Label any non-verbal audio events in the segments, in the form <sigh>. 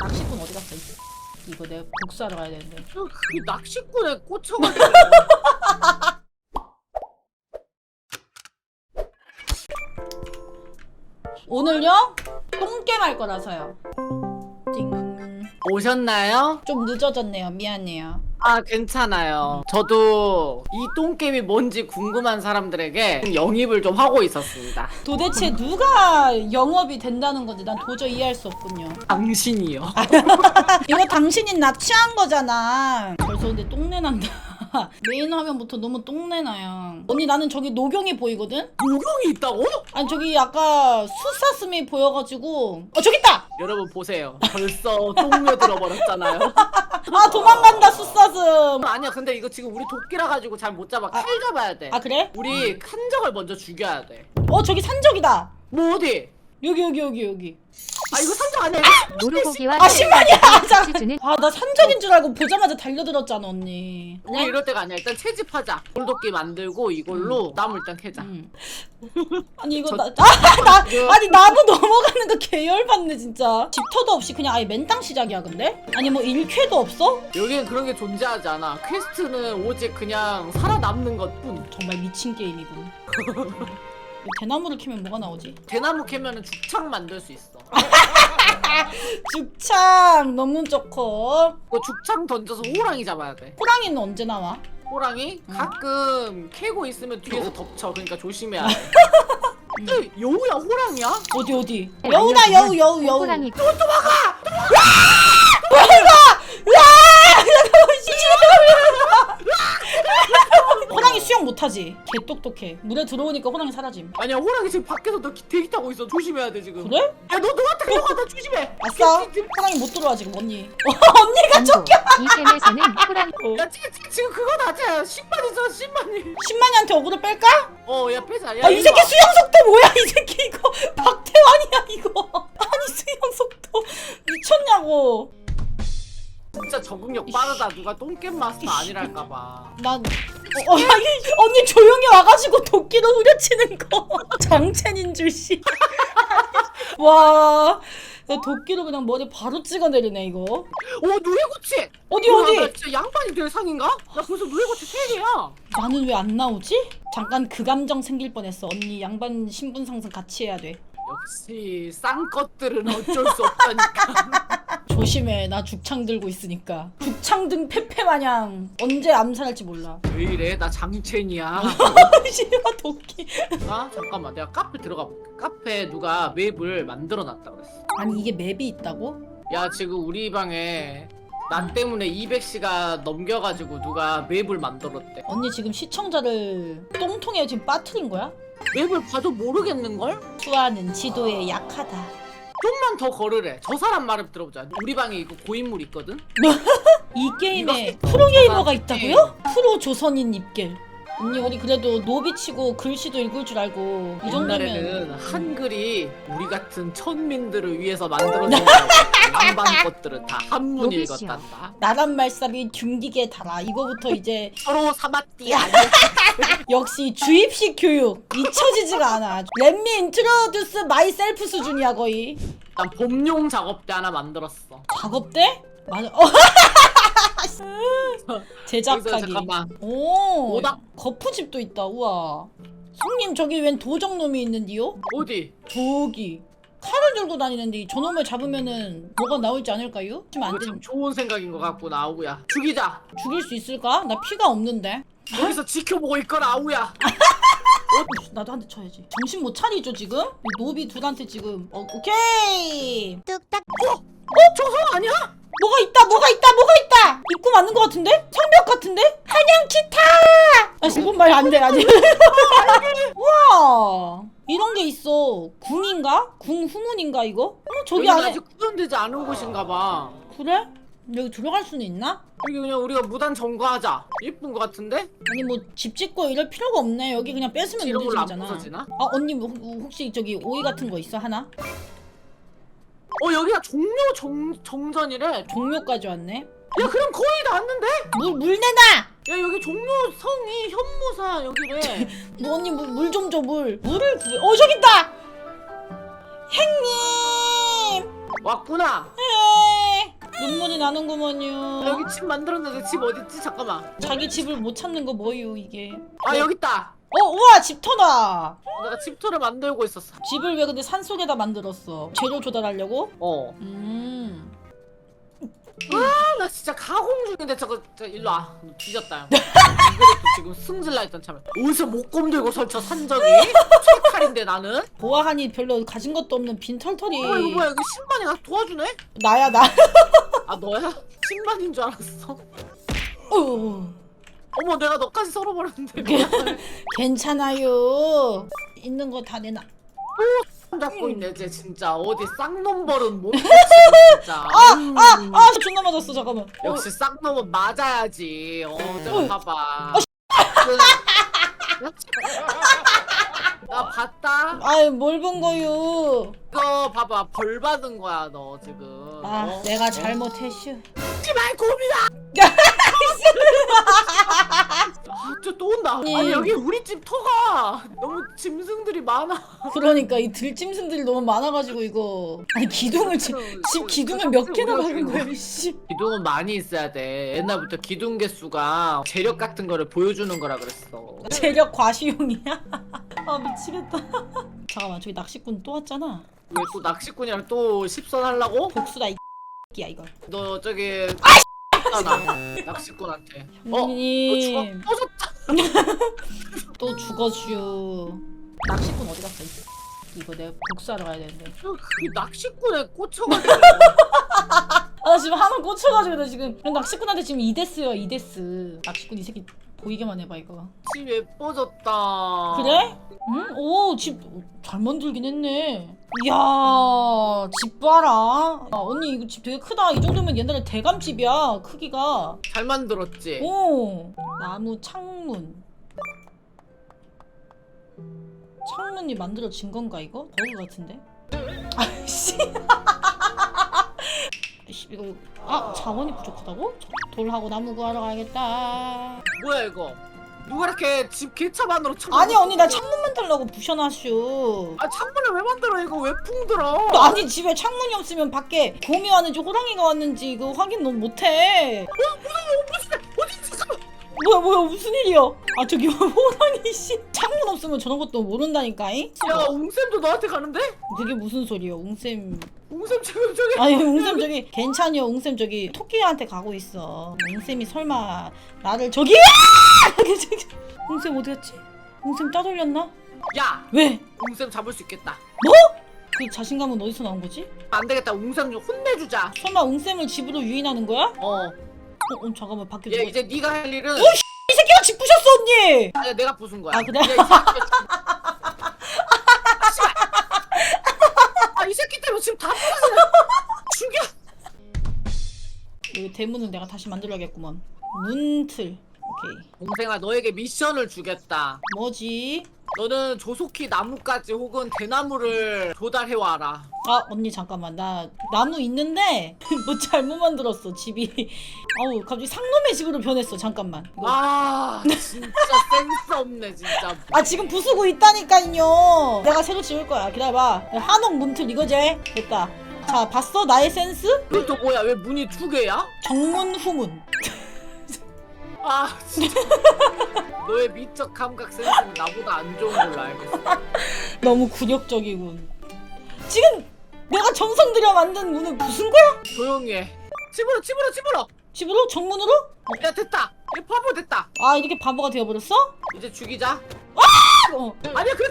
낚시꾼 어디 갔어? 이거 내가 복수하러 가야 되는데. 그 낚시꾼에 꽂혀가지고 <laughs> 오늘요? 똥게임 할 거라서요. 띵. 오셨나요? 좀 늦어졌네요. 미안해요. 아 괜찮아요. 저도 이 똥게임이 뭔지 궁금한 사람들에게 영입을 좀 하고 있었습니다. 도대체 누가 영업이 된다는 건지 난 도저히 이해할 수 없군요. 당신이요. <laughs> 이거 당신이 납치한 거잖아. 벌써 근데 똥내 난다. 메인 화면부터 너무 똥내 나요. 언니 나는 저기 노경이 보이거든? 노경이 있다고? 아니 저기 아까 수사슴이 보여가지고 어 저기 있다! 여러분 보세요. 벌써 똥녀 들어버렸잖아요. <laughs> 아 도망간다 수사슴! 아니야 근데 이거 지금 우리 도끼라 가지고 잘 못 잡아. 칼 잡아야 돼. 아 그래? 우리 칸적을 먼저 죽여야 돼. 어 저기 산적이다! 뭐 어디? 여기 여기 여기 여기 아 이거 산적 아니야? 노루고기와 아 10만이야! 자. 시즌은 아나 산적인 줄 알고 보자마자 달려들었잖아 언니 우리 이럴 때가 아니야. 일단 채집하자. 돌도끼 만들고 이걸로 나무 일단 캐자. 음. <laughs> 아니 이거 저- 나, 아, 나 아니 나무 넘어가는 거 계열받네 진짜 집터도 없이 그냥 아예 맨땅 시작이야 근데? 아니 뭐 일쾌도 없어? 여기는 그런 게 존재하지 않아. 퀘스트는 오직 그냥 살아남는 것뿐. 정말 미친 게임이군 <laughs> 대나무를 키면 뭐가 나오지? 대나무 캐면은 죽창 만들 수 있어. <laughs> 죽창 너무 좋고 그 죽창 던져서 호랑이 잡아야 돼. 호랑이는 언제 나와? 호랑이 음. 가끔 캐고 있으면 뒤에서 덮쳐. 그러니까 조심해야 돼. <laughs> 근데 여우야 호랑이야? 어디 어디 여우다 여우 여우 여우 호랑이 호랑이 못하지 개 똑똑해 물에 들어오니까 호랑이 사라짐 아니야 호랑이 지금 밖에서 너 기- 대기 타고 있어. 조심해야 돼 지금. 그래? 야너 너한테 <laughs> 나 조심해. 아싸 호랑이 못 들어와 지금 언니 <laughs> 언니가 저이 셈에서는 호랑이 야 지금 지금, 지금 그거 나한테 10만 있어 10만이. 10만이한테 어그로 뺄까? 어야 빼자. 야, 아 이 이리 새끼 와. 수영 속도 뭐야 이 새끼 이거 <laughs> 박태환이야 이거 아니 수영 속도 미쳤냐고 진짜 적응력 빠르다. 누가 똥겜 마스터 아니랄까봐. 난 어, 어, 아니, 언니 조용히 와가지고 도끼로 후려치는 거 <laughs> 장첸인 줄씨 <laughs> 와나 도끼로 그냥 머리 바로 찍어내리네 이거 오 누에고치. 어디 어디 나 진짜 양반이 될 상인가? 나 벌써 누에고치 세 개야. 나는 왜 안 나오지? 잠깐 그 감정 생길 뻔했어 언니 양반 신분 상승 같이 해야 돼 역시 싼 것들은 어쩔 수 없다니까. <laughs> 조심해 나 죽창 들고 있으니까 죽창 등 페페 마냥 언제 암살할지 몰라 왜 이래? 나 장첸이야. <laughs> 싫어 도끼 아 잠깐만 내가 카페 들어가 볼게. 카페 누가 맵을 만들어 놨다 그랬어. 아니 이게 맵이 있다고? 야 지금 우리 방에 나 때문에 200시간 넘겨가지고 누가 맵을 만들었대. 언니 지금 시청자를 똥통에 지금 빠트린 거야? 맵을 봐도 모르겠는걸? 수아는 지도에 약하다 좀만 더 걸으래. 저 사람 말을 들어보자. 우리 방에 이거 고인물 있거든? <laughs> 이 게임에 이거- 프로 게이머가 아, 있다고요? 프로 조선인 입겔 언니 우리 그래도 노비치고 글씨도 읽을 줄 알고 이 정도면 옛날에는 한글이 우리 같은 천민들을 위해서 <laughs> 만들어진 양반 것들은 다 한문 노비시여. 읽었단다. 나란 말싸비 균기계 달아 이거부터 이제 <laughs> 서로 사마띠 아니야. <laughs> 역시 주입식 교육 잊혀지지가 않아 렛미 인트로듀스 마이 셀프 수준이야 거의 난 범용 작업대 하나 만들었어. 작업대? 맞아 어. 그래서 제작하기 잠깐만. 오 오다. 거푸집도 있다 우와 손님 저기 웬 도적놈이 있는데요? 어디? 저기 칼을 들고 다니는데 저놈을 잡으면은 뭐가 나올지 않을까요? 지금 안 이거 되... 참 좋은 생각인 것 같고 나우야. 죽이자. 죽일 수 있을까? 나 피가 없는데 여기서 지켜보고 있거라 아우야. <laughs> 나도 한 대 쳐야지 정신 못 차리죠 지금? 이 노비 둘한테 지금 어, 오케이 뚝딱 어? 저성 아니야? 맞는 것 같은데? 성벽 같은데? 한양 기타 아 이건 말 안 돼 아니 <laughs> 우와 이런 게 있어 궁인가? 궁 후문인가 이거? 어 저기 안에 아직 구현되지 않은 곳인가 봐. 그래? 여기 들어갈 수는 있나? 여기 그냥 우리가 무단 점거하자. 예쁜 것 같은데? 아니 뭐 집 짓고 이럴 필요가 없네 여기 그냥 뺏으면 이런 걸로 안 부서지나? 아 언니 뭐, 혹시 저기 오이 같은 거 있어 하나? 어 여기가 종묘 정, 정전이래. 야 종묘까지 왔네 그럼 거의 다 왔는데? 물, 물 내놔! 야 여기 종묘 성이 현무사 여기래. 뭐 언니 물 좀 줘 물 물을 구해 어 저기 있다! 행님! 왔구나. 나는구먼요. 여기 집 만들었는데 집 어딨지? 잠깐만. 자기 집을 못 찾는 거 뭐요 이게? 아 여기 있다. 어 우와 집 터다. 내가 집터를 만들고 있었어. 집을 왜 근데 산 속에다 만들었어? 재료 조달하려고? 어. 음. 아, 나 진짜 가공 중인데 저거 저 일로 와. 너 뒤졌다. <laughs> 이거도 지금 승질나 있던 참에 어디서 목검 들고 설쳐 산적이? 최칼인데 나는? 보아하니 별로 가진 것도 없는 빈 털털이. 어 이거 뭐야 이거 신만이 가서 도와주네? 나야 나. 아 너야? 신만인 줄 알았어. 어, 어머 내가 너까지 썰어버렸는데 미안해. <laughs> 괜찮아요. 있는 거 다 내놔. 손 잡고 있네 쟤 진짜 어디 쌍놈벌은 못 <laughs> 미치고 진짜 아, 음. 아, 아, 존나 맞았어. 잠깐만. 역시 쌍놈은 맞아야지 어 저거 어이. 봐봐 어, 나 봤다 아유, 뭘 본 거요? 이거 봐봐 벌 받은 거야 너 지금 아, 어? 내가 잘못했슈. 씨발 곰이다 아 온다 예. 아니 여기 우리 집 터가 너무 짐승들이 많아 그러니까 이 들짐승들이 너무 많아가지고 이거 아니 기둥을 집, 집 기둥을 몇 개나 박은 거야 씨. 기둥은 많이 있어야 돼 옛날부터 기둥 개수가 재력 같은 거를 보여주는 거라 그랬어 재력 과시용이야? <laughs> 아 미치겠다. <laughs> 잠깐만 저기 낚시꾼 또 왔잖아. 왜 또 낚시꾼이랑 또 십선 하려고? 복수다 이 X야 이거. 너 저기 있잖아 낚시꾼한테 어? 너 형님 죽어 터졌다 또 죽어슈. 낚시꾼 어디 갔어? 이거 내가 복수하러 가야 되는데. 그 낚시꾼에 꽂혀가지고 <laughs> 꽂혀가지고 나 지금 낚시꾼한테 지금 이데스요 이데스. 낚시꾼 이 새끼 보이게만 해봐 이거. 집 예뻐졌다 그래? 응? 오, 집 잘 만들긴 했네. 이야, 집 봐라. 아, 언니 이거 집 되게 크다. 이 정도면 옛날에 대감집이야. 크기가. 잘 만들었지? 오, 나무 창문. 창문이 만들어진 건가 이거? 버그 같은데? 아씨. <laughs> 아이씨 이거 아 자원이 부족하다고? 돌하고 나무 구하러 가야겠다. 뭐야 이거 누가 이렇게 집 개차반으로 쳐 아니 언니 나 창문 만들려고 부셔놨슈. 아 창문을 왜 만들어 이거 왜 풍들어 아니 집에 창문이 없으면 밖에 곰이 왔는지 호랑이가 왔는지 이거 확인 너 못해. 어디 잠깐만 뭐야 뭐야 무슨 일이야? 아 저기 <laughs> 호랑이 씨 창문 없으면 저런 것도 모른다니까잉? 야 웅쌤도 너한테 가는데? 그게 무슨 소리야 웅쌤 웅쌤 지금 저기 아니 웅쌤 저기 괜찮요 웅쌤 저기 토끼한테 가고 있어 웅쌤이 설마 나를 저기 웅쌤 어디 갔지? 웅쌤 따돌렸나? 야 왜? 웅쌤 잡을 수 있겠다 그 자신감은 어디서 나온 거지? 안 되겠다 웅쌤 좀 혼내주자 설마 웅쌤을 집으로 유인하는 거야? 어 어, 어 잠깐만 밖에 얘 누가 이제 네가 할 일은 이 새끼가 집 부셨어 언니! 아니 내가 부순 거야 아, 그래? 얘이 새끼- 아, 씨발. 아, 이 새끼 때문에 지금 다 부서져 죽여 여기 대문은 내가 다시 만들어야겠구먼 문틀 오케이 동생아 너에게 미션을 주겠다 뭐지? 너는 조속히 나무까지 혹은 대나무를 조달해 와라 아 언니 잠깐만. 나 나무 있는데 <laughs> 뭐 잘못 만들었어 집이. 아우 갑자기 상놈의 집으로 변했어. 잠깐만. 이거- 아 진짜 <laughs> 센스 없네 진짜. 아 지금 부수고 있다니까요. 내가 새로 지을 거야. 기다려봐. 한옥 문틀 이거지? 됐다. 자 봤어? 나의 센스? 이것도 뭐야? 왜 문이 두 개야? 정문 후문. 아 진짜. 너의 미적 감각 센스는 나보다 안 좋은 걸로 알겠어. <laughs> 너무 굴욕적이군. 지금 내가 정성 들여 만든 문을 부순 거야? 조용히 해 집으로 집으로 집으로 집으로? 정문으로? 야 됐다 이 바보 됐다 아 이렇게 바보가 되어버렸어? 이제 죽이자 어. 아니야 그래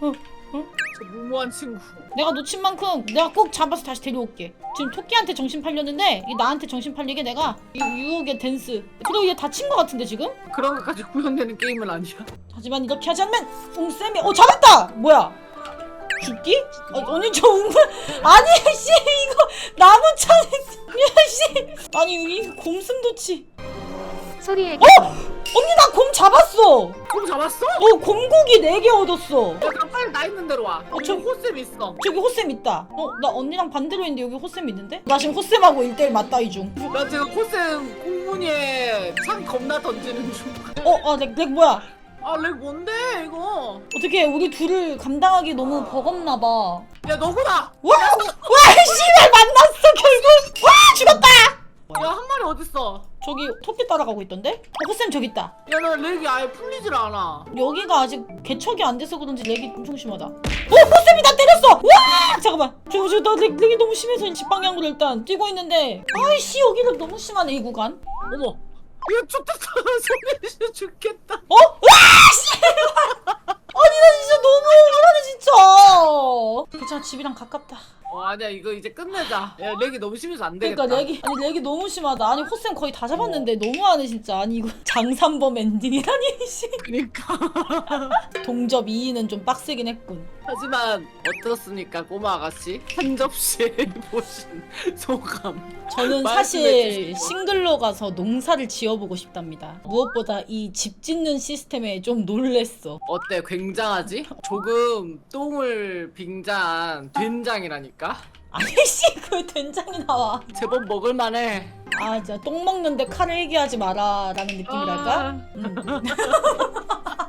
어. 저 무모한 친구 내가 놓친 만큼 내가 꼭 잡아서 다시 데려올게. 지금 토끼한테 정신 팔렸는데 이 나한테 정신 팔리게 내가 이 유혹의 댄스. 그리고 얘 다친 것 같은데 지금? 그런 것까지 구현되는 게임은 아니야 하지만 이렇게 하지 않으면 웅쌤이 어 잡았다. 뭐야? 죽기? 어, 언니 저 웅... 아니 씨 이거 나무창 씨. 아니 이 곰슴도치. 소리의 언니 나 곰 잡았어. 그럼 잡았어? 어 곰고기 4개 얻었어. 야 그럼 빨리 나 있는 대로 와. 어, 어, 저- 저 호쌤 있어. 저기 호쌤 있다. 어 나 언니랑 반대로 있는데 여기 호쌤 있는데? 나 지금 호쌤하고 1대1 맞다이 중. 나 지금 호쌤 공문이에 창 겁나 던지는 어, 아, 뭐야? 중아렉 뭔데 이거? 어떻게 우리 둘을 감당하기 너무 버겁나 봐. 야 너구나! 와, 와, 씨발 만났어 결국. 와, 저기 토끼 따라가고 있던데? 어 호쌤 저기 있다. 야 나 렉이 아예 풀리질 않아. 여기가 아직 개척이 안 돼서 그런지 렉이 엄청 심하다. 어 호쌤이 나 때렸어! 와! 잠깐만. 저 저 나 렉, 렉이 너무 심해서 집 방향으로 일단 뛰고 있는데. 아이씨 여기 렉 너무 심하네 이 구간. 어머. 이거 좋다 소리 죽겠다. 어? 와씨 <laughs> 아니 나 진짜 너무 억울하네 진짜. 괜찮아 집이랑 가깝다. 어 아니야 이거 이제 끝내자. 야 렉이 너무 심해서 안 되겠다 그러니까 렉이 아니 렉이 너무 심하다. 아니 호쌤 거의 다 잡았는데 너무하네 진짜. 아니 이거 <laughs> 장산범 엔딩이라니 씨. 그니까. <laughs> 동접 2위는 좀 빡세긴 했군 하지만 어떻습니까 꼬마 아가씨 한 접시 <laughs> 보신 소감 저는 말씀해 사실. 싱글로 가서 농사를 지어보고 싶답니다 무엇보다 이 집 짓는 시스템에 좀 놀랬어 어때 굉장하지? 조금 똥을 빙자한 된장이라니까 아니 씨 그왜 된장이 나와 제법 먹을만해 아 진짜 똥 먹는데 칼을 얘기하지 마라 라는 느낌이랄까? 아. 음. <laughs>